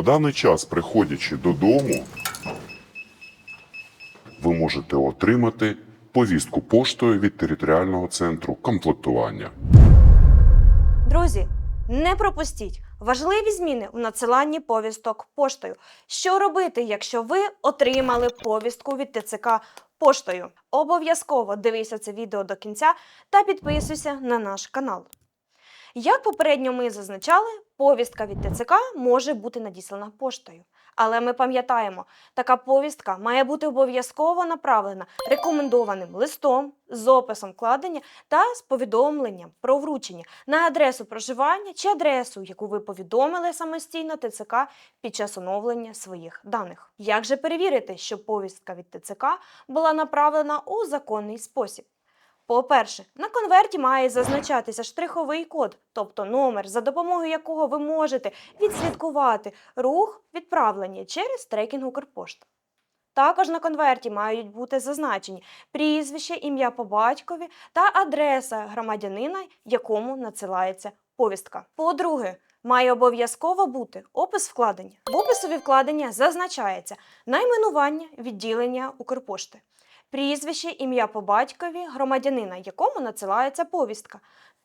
На даний час, приходячи додому, ви можете отримати повістку поштою від територіального центру комплектування. Друзі, не пропустіть важливі зміни в надсиланні повісток поштою. Що робити, якщо ви отримали повістку від ТЦК поштою? Обов'язково дивися це відео до кінця та підписуйся на наш канал. Як попередньо ми зазначали, повістка від ТЦК може бути надіслана поштою. Але ми пам'ятаємо, така повістка має бути обов'язково направлена рекомендованим листом з описом вкладення та з повідомленням про вручення на адресу проживання чи адресу, яку ви повідомили самостійно ТЦК під час оновлення своїх даних. Як же перевірити, що повістка від ТЦК була направлена у законний спосіб? По-перше, на конверті має зазначатися штриховий код, тобто номер, за допомогою якого ви можете відслідкувати рух відправлення через трекінг Укрпошта. Також на конверті мають бути зазначені прізвище, ім'я по батькові та адреса громадянина, якому надсилається повістка. По-друге, має обов'язково бути опис вкладення. В описові вкладення зазначається найменування відділення Укрпошти, прізвище, ім'я по батькові громадянина, якому надсилається повістка,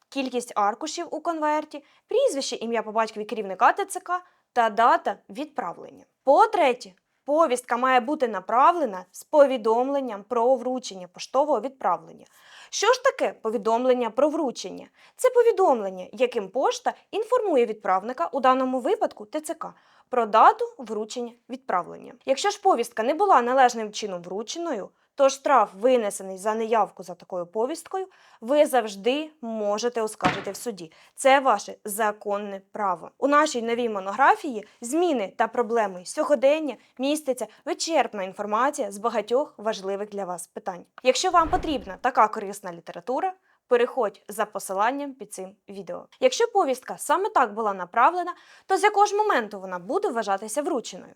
кількість аркушів у конверті, прізвище, ім'я по батькові керівника ТЦК та дата відправлення. По-третє, повістка має бути направлена з повідомленням про вручення поштового відправлення. Що ж таке повідомлення про вручення? Це повідомлення, яким пошта інформує відправника, у даному випадку ТЦК, про дату вручення відправлення. Якщо ж повістка не була належним чином врученою, то штраф, винесений за неявку за такою повісткою, ви завжди можете оскаржити в суді. Це ваше законне право. У нашій новій монографії зміни та проблеми сьогодення міститься вичерпна інформація з багатьох важливих для вас питань. Якщо вам потрібна така корисна література, переходь за посиланням під цим відео. Якщо повістка саме так була направлена, то з якого ж моменту вона буде вважатися врученою?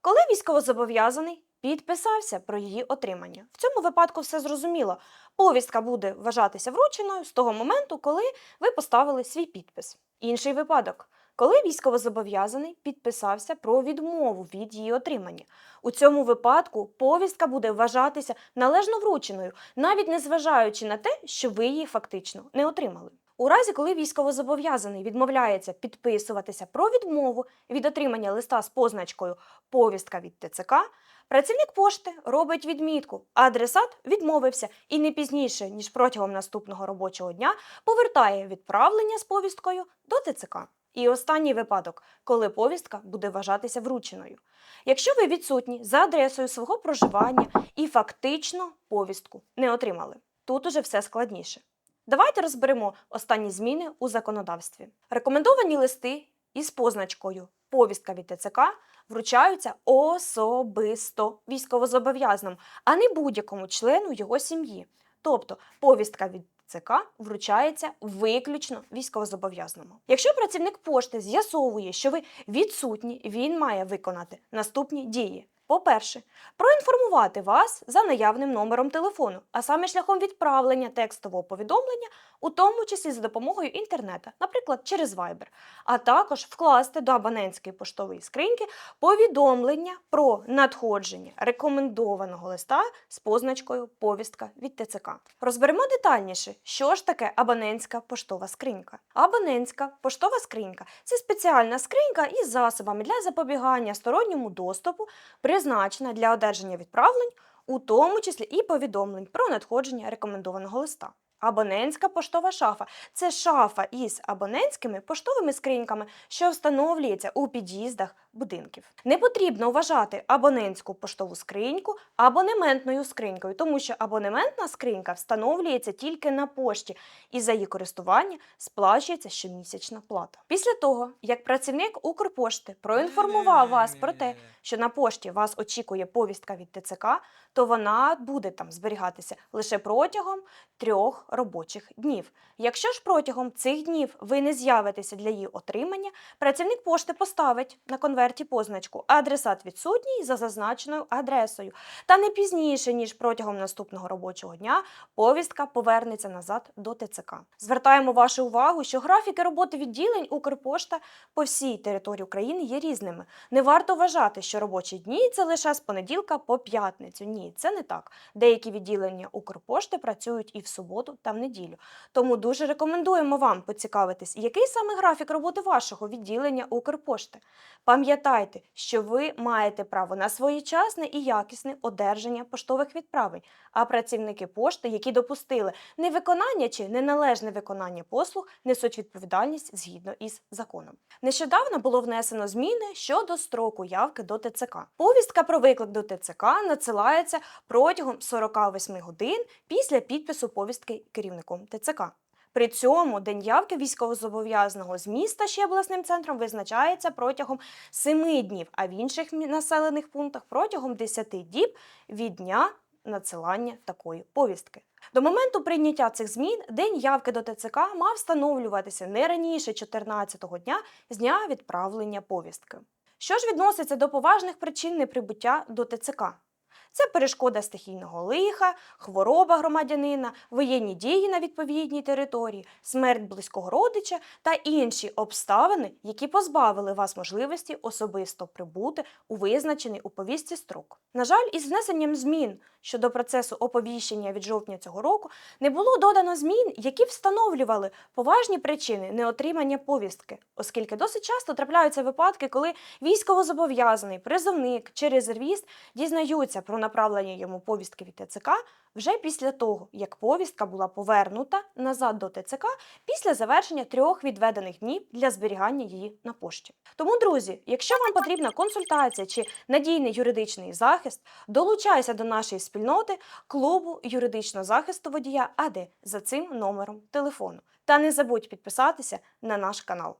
Коли військовозобов'язаний підписався про її отримання. В цьому випадку все зрозуміло. Повістка буде вважатися врученою з того моменту, коли ви поставили свій підпис. Інший випадок. Коли військовозобов'язаний підписався про відмову від її отримання. У цьому випадку повістка буде вважатися належно врученою, навіть незважаючи на те, що ви її фактично не отримали. У разі, коли військовозобов'язаний відмовляється підписуватися про відмову від отримання листа з позначкою повістка від ТЦК, працівник пошти робить відмітку, а адресат відмовився і не пізніше, ніж протягом наступного робочого дня повертає відправлення з повісткою до ТЦК. І останній випадок, коли повістка буде вважатися врученою. Якщо ви відсутні за адресою свого проживання і фактично повістку не отримали, тут уже все складніше. Давайте розберемо останні зміни у законодавстві. Рекомендовані листи із позначкою повістка від ТЦК вручаються особисто військовозобов'язаному, а не будь-якому члену його сім'ї. Тобто повістка від ЦК вручається виключно військовозобов'язаному. Якщо працівник пошти з'ясовує, що ви відсутні, він має виконати наступні дії. По-перше, проінформувати вас за наявним номером телефону, а саме шляхом відправлення текстового повідомлення, у тому числі за допомогою інтернету, наприклад, через Viber, а також вкласти до абонентської поштової скриньки повідомлення про надходження рекомендованого листа з позначкою повістка від ТЦК. Розберемо детальніше, що ж таке абонентська поштова скринька. Абонентська поштова скринька це спеціальна скринька із засобами для запобігання сторонньому доступу, призначена для одержання відправлень, у тому числі і повідомлень про надходження рекомендованого листа. Абонентська поштова шафа це шафа із абонентськими поштовими скриньками, що встановлюється у під'їздах будинків. Не потрібно вважати абонентську поштову скриньку абонементною скринькою, тому що абонементна скринька встановлюється тільки на пошті, і за її користування сплачується щомісячна плата. Після того, як працівник Укрпошти проінформував вас про те, що на пошті вас очікує повістка від ТЦК, то вона буде там зберігатися лише протягом трьох робочих днів. Якщо ж протягом цих днів ви не з'явитеся для її отримання, працівник пошти поставить на конверті позначку адресат відсутній за зазначеною адресою. Та не пізніше, ніж протягом наступного робочого дня, повістка повернеться назад до ТЦК. Звертаємо вашу увагу, що графіки роботи відділень Укрпошта по всій території України є різними. Не варто вважати, що робочі дні це лише з понеділка по п'ятницю. Ні, це не так. Деякі відділення Укрпошти працюють і в суботу та в неділю. Тому дуже рекомендуємо вам поцікавитись, який саме графік роботи вашого відділення Укрпошти. Пам'ятайте, що ви маєте право на своєчасне і якісне одержання поштових відправлень, а працівники пошти, які допустили невиконання чи неналежне виконання послуг, несуть відповідальність згідно із законом. Нещодавно було внесено зміни щодо строку явки до ТЦК. Повістка про виклик до ТЦК надсилається протягом 48 годин після підпису повістки керівником ТЦК. При цьому день явки військовозобов'язаного з міста ще обласним центром визначається протягом 7 днів, а в інших населених пунктах протягом 10 діб від дня надсилання такої повістки. До моменту прийняття цих змін день явки до ТЦК мав встановлюватися не раніше 14-го дня з дня відправлення повістки. Що ж відноситься до поважних причин неприбуття до ТЦК? Це перешкода стихійного лиха, хвороба громадянина, воєнні дії на відповідній території, смерть близького родича та інші обставини, які позбавили вас можливості особисто прибути у визначений у повістці строк. На жаль, із внесенням змін щодо процесу оповіщення від жовтня цього року не було додано змін, які встановлювали поважні причини неотримання повістки, оскільки досить часто трапляються випадки, коли військовозобов'язаний, призовник чи резервіст дізнаються про направлення йому повістки від ТЦК вже після того, як повістка була повернута назад до ТЦК після завершення трьох відведених днів для зберігання її на пошті. Тому, друзі, якщо вам потрібна консультація чи надійний юридичний захист, долучайся до нашої спільноти клубу юридичного захисту водія АД за цим номером телефону. Та не забудь підписатися на наш канал.